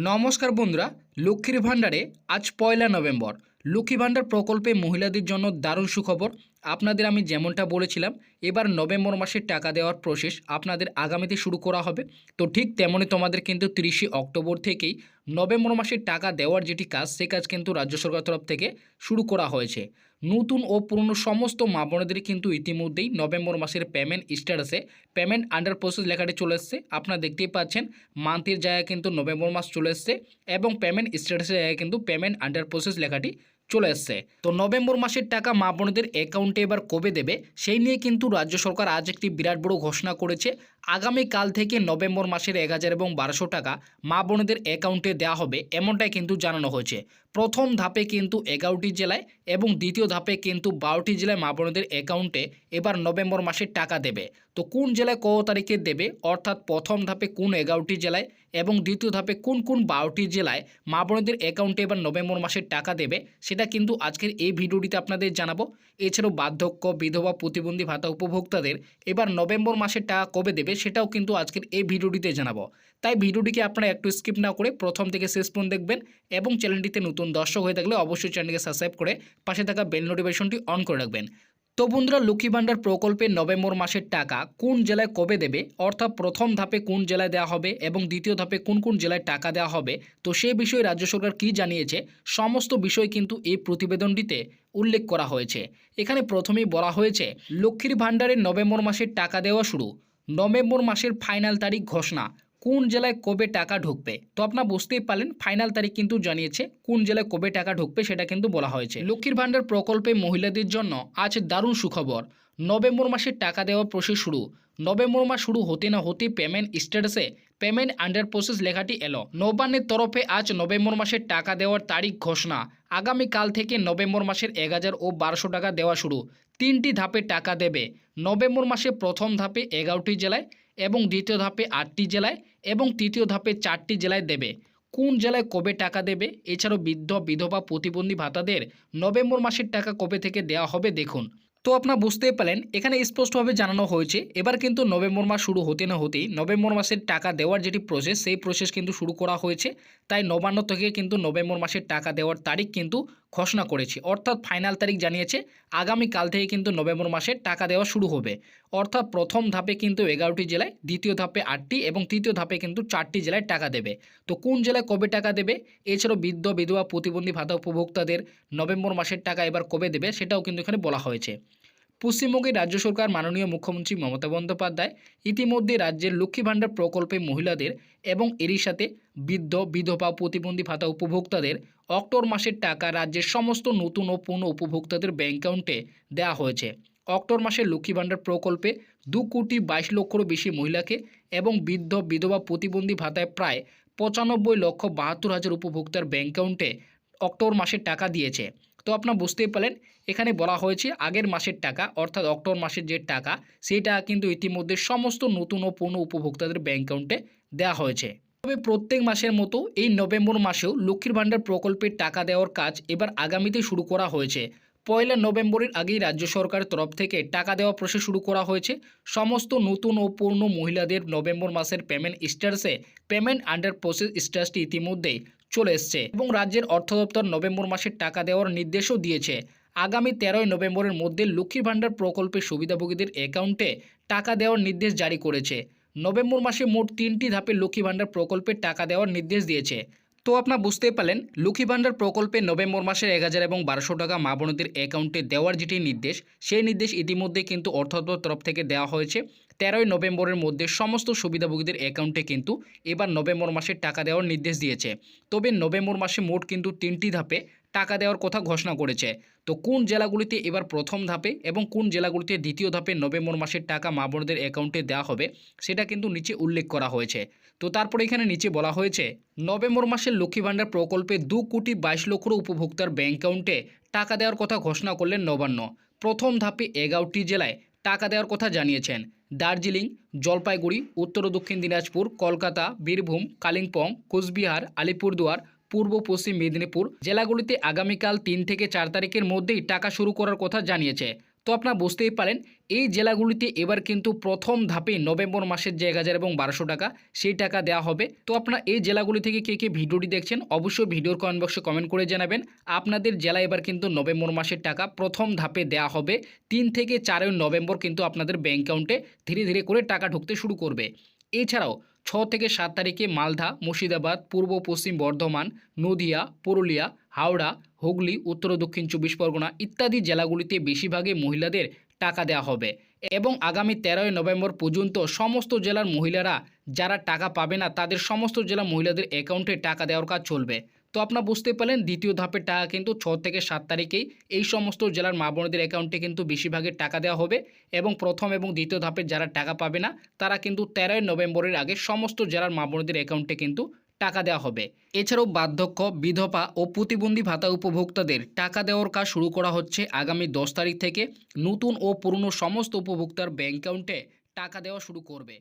নমস্কার বন্ধুরা লক্ষ্মীর ভাণ্ডারে আজ পয়লা নভেম্বর। লক্ষ্মী ভাণ্ডার প্রকল্পে মহিলাদের জন্য দারুণ সুখবর। আপনাদের আমি যেমনটা বলেছিলাম, এবার নভেম্বর মাসে টাকা দেওয়ার প্রসেস আপনাদের আগামীতে শুরু করা হবে। তো ঠিক তেমনই তোমাদের কিন্তু তিরিশে অক্টোবর থেকেই নভেম্বর মাসে টাকা দেওয়ার যেটি কাজ, সে কাজ কিন্তু রাজ্য সরকার তরফ থেকে শুরু করা হয়েছে। নতুন ও পুরনো সমস্ত মা কিন্তু ইতিমধ্যেই নভেম্বর মাসের পেমেন্ট স্ট্যাটাসে পেমেন্ট আন্ডার প্রসেস লেখাটি চলে এসছে। আপনারা দেখতেই পাচ্ছেন মান্থের জায়গায় কিন্তু নভেম্বর মাস চলে এসছে এবং পেমেন্ট স্ট্যাটাসের জায়গায় কিন্তু পেমেন্ট আন্ডার প্রসেস লেখাটি চলে এসছে। তো নভেম্বর মাসের টাকা মা বোনদের অ্যাকাউন্টে এবার কবে দেবে, সেই নিয়ে কিন্তু রাজ্য সরকার আজ একটি বিরাট বড় ঘোষণা করেছে। আগামীকাল থেকে নভেম্বর মাসের এক হাজার এবং বারোশো টাকা মা বোনদের অ্যাকাউন্টে দেওয়া হবে, এমনটাই কিন্তু জানানো হয়েছে। প্রথম ধাপে কিন্তু এগারোটি জেলায় এবং দ্বিতীয় ধাপে কিন্তু বারোটি জেলায় মা বোনদের অ্যাকাউন্টে এবার নভেম্বর মাসে টাকা দেবে। তো কোন জেলায় কত তারিখে দেবে, অর্থাৎ প্রথম ধাপে কোন এগারোটি জেলায় এবং দ্বিতীয় ধাপে কোন কোন বারোটি জেলায় মা বোনদের অ্যাকাউন্টে এবার নভেম্বর মাসে টাকা দেবে, সেটা কিন্তু আজকের এই ভিডিওটিতে আপনাদের জানাব। এছাড়াও বার্ধক্য, বিধবা, প্রতিবন্ধী ভাতা উপভোক্তাদের এবার নভেম্বর মাসে টাকা কবে দেবে সেটাও কিন্তু আজকের এই ভিডিওটিতে জানাব। তাই ভিডিওটিকে আপনারা একটু স্কিপ না করে প্রথম থেকে শেষ পর্যন্ত দেখবেন এবং চ্যানেলটিতে নতুন দর্শক হয়ে থাকলে অবশ্যই চ্যানেলকে সাবস্ক্রাইব করে পাশে থাকা বেল নোটিফিকেশনটি অন করে রাখবেন। তো বন্ধুরা, লক্ষ্মী ভাণ্ডার প্রকল্পে নভেম্বর মাসের টাকা কোন জেলায় কবে দেবে? অর্থাৎ প্রথম ধাপে কোন জেলায় দেওয়া হবে এবং দ্বিতীয় ধাপে কোন কোন জেলায় টাকা দেওয়া হবে? তো সেই বিষয়ে রাজ্য সরকার কী জানিয়েছে? সমস্ত বিষয় কিন্তু এই প্রতিবেদনটিতে উল্লেখ করা হয়েছে। এখানে প্রথমেই বলা হয়েছে, লক্ষ্মীর ভাণ্ডারের নভেম্বর মাসের টাকা দেওয়া শুরু। নভেম্বর মাসের ফাইনাল তারিখ ঘোষণা। কোন জেলায় কবে টাকা ঢুকবে? তো আপনারা বুঝতেই পারলেন, ফাইনাল তারিখ কিন্তু জানিয়েছে কোন জেলায় কবে টাকা ঢুকবে সেটা কিন্তু বলা হয়েছে। লক্ষ্মীর ভাণ্ডার প্রকল্পে মহিলাদের জন্য আজ দারুণ সুখবর। নভেম্বর মাসে টাকা দেওয়ার প্রসেস শুরু। নভেম্বর মাস শুরু হতে না হতে পেমেন্ট স্ট্যাটাসে পেমেন্ট আন্ডার প্রসেস লেখাটি এলো। নবান্নের তরফে আজ নভেম্বর মাসের টাকা দেওয়ার তারিখ ঘোষণা। আগামীকাল থেকে নভেম্বর মাসের এক হাজার ও বারোশো টাকা দেওয়া শুরু। তিনটি ধাপে টাকা দেবে। নভেম্বর মাসে প্রথম ধাপে এগারোটি জেলায় এবং দ্বিতীয় ধাপে আটটি জেলায় এবং তৃতীয় ধাপে চারটি জেলায় দেবে। কোন জেলায় কবে টাকা দেবে? এছাড়াও বৃদ্ধ, বিধবা, প্রতিবন্ধী ভাতাদের নভেম্বর মাসের টাকা কবে থেকে দেওয়া হবে দেখুন। তো আপনারা বুঝতেই পারলেন, এখানে স্পষ্টভাবে জানানো হয়েছে, এবার কিন্তু নভেম্বর মাস শুরু হতে না হতেই নভেম্বর মাসের টাকা দেওয়ার যেটি প্রসেস সেই প্রসেস কিন্তু শুরু করা হয়েছে। তাই নবান্ন থেকে কিন্তু নভেম্বর মাসের টাকা দেওয়ার তারিখ কিন্তু ঘোষণা করেছি। অর্থাৎ ফাইনাল তারিখ জানিয়েছে, আগামীকাল থেকে কিন্তু নভেম্বর মাসে টাকা দেওয়া শুরু হবে। অর্থাৎ প্রথম ধাপে কিন্তু এগারোটি জেলায়, দ্বিতীয় ধাপে আটটি এবং তৃতীয় ধাপে কিন্তু চারটি জেলায় টাকা দেবে। তো কোন জেলায় কবে টাকা দেবে? এছাড়াও বৃদ্ধ, বিধবা, প্রতিবন্ধী, ভাতা উপভোক্তাদের নভেম্বর মাসের টাকা এবার কবে দেবে? সেটাও কিন্তু এখানে বলা হয়েছে। পশ্চিমবঙ্গের রাজ্য সরকার মাননীয় মুখ্যমন্ত্রী মমতা বন্দ্যোপাধ্যায় ইতিমধ্যে রাজ্যের লক্ষ্মী ভাণ্ডার প্রকল্পে মহিলাদের এবং এরই সাথে বৃদ্ধ, বিধবা, প্রতিবন্ধী ভাতা উপভোক্তাদের অক্টোবর মাসের টাকা রাজ্যের সমস্ত নতুন ও পূর্ণ উপভোক্তাদের ব্যাংক অ্যাকাউন্টে দেওয়া হয়েছে। অক্টোবর মাসের লক্ষ্মী ভাণ্ডার প্রকল্পে দু কোটি বাইশ লক্ষরও বেশি মহিলাকে এবং বৃদ্ধ, বিধবা, প্রতিবন্ধী ভাতায় প্রায় পঁচানব্বই লক্ষ বাহাত্তর হাজার উপভোক্তার ব্যাংক অ্যাকাউন্টে অক্টোবর মাসের টাকা দিয়েছে। তো আপনারা বুঝতেই পারলেন এখানে বলা হয়েছে আগের মাসের টাকা, অর্থাৎ অক্টোবর মাসের যে টাকা সেই টাকা কিন্তু ইতিমধ্যে সমস্ত নতুন ও পূর্ণ উপভোক্তাদের ব্যাঙ্ক অ্যাকাউন্টে দেওয়া হয়েছে। তবে প্রত্যেক মাসের মতো এই নভেম্বর মাসেও লক্ষ্মীর ভাণ্ডার প্রকল্পের টাকা দেওয়ার কাজ এবার আগামীতে শুরু করা হয়েছে। পয়লা নভেম্বরের আগেই রাজ্য সরকারের তরফ থেকে টাকা দেওয়া প্রসেস শুরু করা হয়েছে। সমস্ত নতুন ও পূর্ণ মহিলাদের নভেম্বর মাসের পেমেন্ট স্ট্যাটাসে পেমেন্ট আন্ডার প্রসেস স্ট্যাটাসটি ইতিমধ্যেই চলে এসছে এবং রাজ্যের অর্থ দপ্তর নভেম্বর মাসের টাকা দেওয়ার নির্দেশও দিয়েছে। আগামী তেরোই নভেম্বরের মধ্যে লক্ষ্মীর ভাণ্ডার প্রকল্পের সুবিধাভোগীদের অ্যাকাউন্টে টাকা দেওয়ার নির্দেশ জারি করেছে। নভেম্বর মাসে মোট তিনটি ধাপে লক্ষ্মী ভাণ্ডার প্রকল্পে টাকা দেওয়ার নির্দেশ দিয়েছে। তো আপনার বুঝতেই পারলেন লক্ষ্মী ভাণ্ডার প্রকল্পে নভেম্বর মাসের এক হাজার এবং বারোশো টাকা মা বোনদের অ্যাকাউন্টে দেওয়ার যেটি নির্দেশ, সেই নির্দেশ ইতিমধ্যে কিন্তু অর্থ তরফ থেকে দেওয়া হয়েছে। তেরোই নভেম্বরের মধ্যে সমস্ত সুবিধাভোগীদের অ্যাকাউন্টে কিন্তু এবার নভেম্বর মাসের টাকা দেওয়ার নির্দেশ দিয়েছে। তবে নভেম্বর মাসে মোট কিন্তু তিনটি ধাপে টাকা দেওয়ার কথা ঘোষণা করেছে। তো কোন জেলাগুলিতে এবার প্রথম ধাপে এবং কোন জেলাগুলিতে দ্বিতীয় ধাপে নভেম্বর মাসের টাকা মা বোনদের অ্যাকাউন্টে দেওয়া হবে, সেটা কিন্তু নিচে উল্লেখ করা হয়েছে। তো তারপরে এখানে নিচে বলা হয়েছে, নভেম্বর মাসের লক্ষ্মী ভাণ্ডার প্রকল্পে দু কোটি বাইশ লক্ষর উপভোক্তার ব্যাংক অ্যাকাউন্টে টাকা দেওয়ার কথা ঘোষণা করলেন নবান্ন। প্রথম ধাপে এগারোটি জেলায় টাকা দেওয়ার কথা জানিয়েছেন। দার্জিলিং, জলপাইগুড়ি, উত্তর ও দক্ষিণ দিনাজপুর, কলকাতা, বীরভূম, কালিম্পং, কোচবিহার, আলিপুরদুয়ার, পূর্ব পশ্চিম মেদিনীপুর জেলাগুলিতে আগামীকাল তিন থেকে চার তারিখের মধ্যেই টাকা শুরু করার কথা জানিয়েছে। তো আপনারা বুঝতেই পারেন, এই জেলাগুলিতে এবার কিন্তু প্রথম ধাপে নভেম্বর মাসের যে এক হাজার এবং বারোশো টাকা, সেই টাকা দেওয়া হবে। তো আপনারা এই জেলাগুলি থেকে কে কে ভিডিওটি দেখছেন, অবশ্যই ভিডিওর কমেন্ট বক্সে কমেন্ট করে জানাবেন। আপনাদের জেলা এবার কিন্তু নভেম্বর মাসের টাকা প্রথম ধাপে দেওয়া হবে। তিন থেকে চারই নভেম্বর কিন্তু আপনাদের ব্যাঙ্ক অ্যাকাউন্টে ধীরে ধীরে করে টাকা ঢুকতে শুরু করবে। এছাড়াও ছ থেকে সাত তারিখে মালদা, মুর্শিদাবাদ, পূর্ব, পশ্চিম বর্ধমান, নদিয়া, পুরুলিয়া হাওড়া, হুগলি, উত্তর ও দক্ষিণ চব্বিশ পরগনা ইত্যাদি জেলাগুলিতে বেশিরভাগই মহিলাদের টাকা দেওয়া হবে এবং আগামী তেরোই নভেম্বর পর্যন্ত সমস্ত জেলার মহিলারা যারা টাকা পাবে না, তাদের সমস্ত জেলা মহিলাদের অ্যাকাউন্টে টাকা দেওয়ার কাজ চলবে। তো আপনারা বুঝতে পারলেন, দ্বিতীয় ধাপের টাকা কিন্তু ছ থেকে সাত তারিখেই এই সমস্ত জেলার মা বোনদের অ্যাকাউন্টে কিন্তু বেশিরভাগের টাকা দেওয়া হবে এবং প্রথম এবং দ্বিতীয় ধাপের যারা টাকা পাবে না, তারা কিন্তু তেরোই নভেম্বরের আগে সমস্ত জেলার মা বোনদের অ্যাকাউন্টে কিন্তু টাকা দেওয়া হবে। এছাড়াও বার্ধক্য, বিধবা ও প্রতিবন্ধী ভাতা উপভোক্তাদের টাকা দেওয়ার কাজ শুরু করা হচ্ছে আগামী দশ তারিখ থেকে। নতুন ও পুরনো সমস্ত উপভোক্তার ব্যাঙ্ক অ্যাকাউন্টে টাকা দেওয়া শুরু করবে।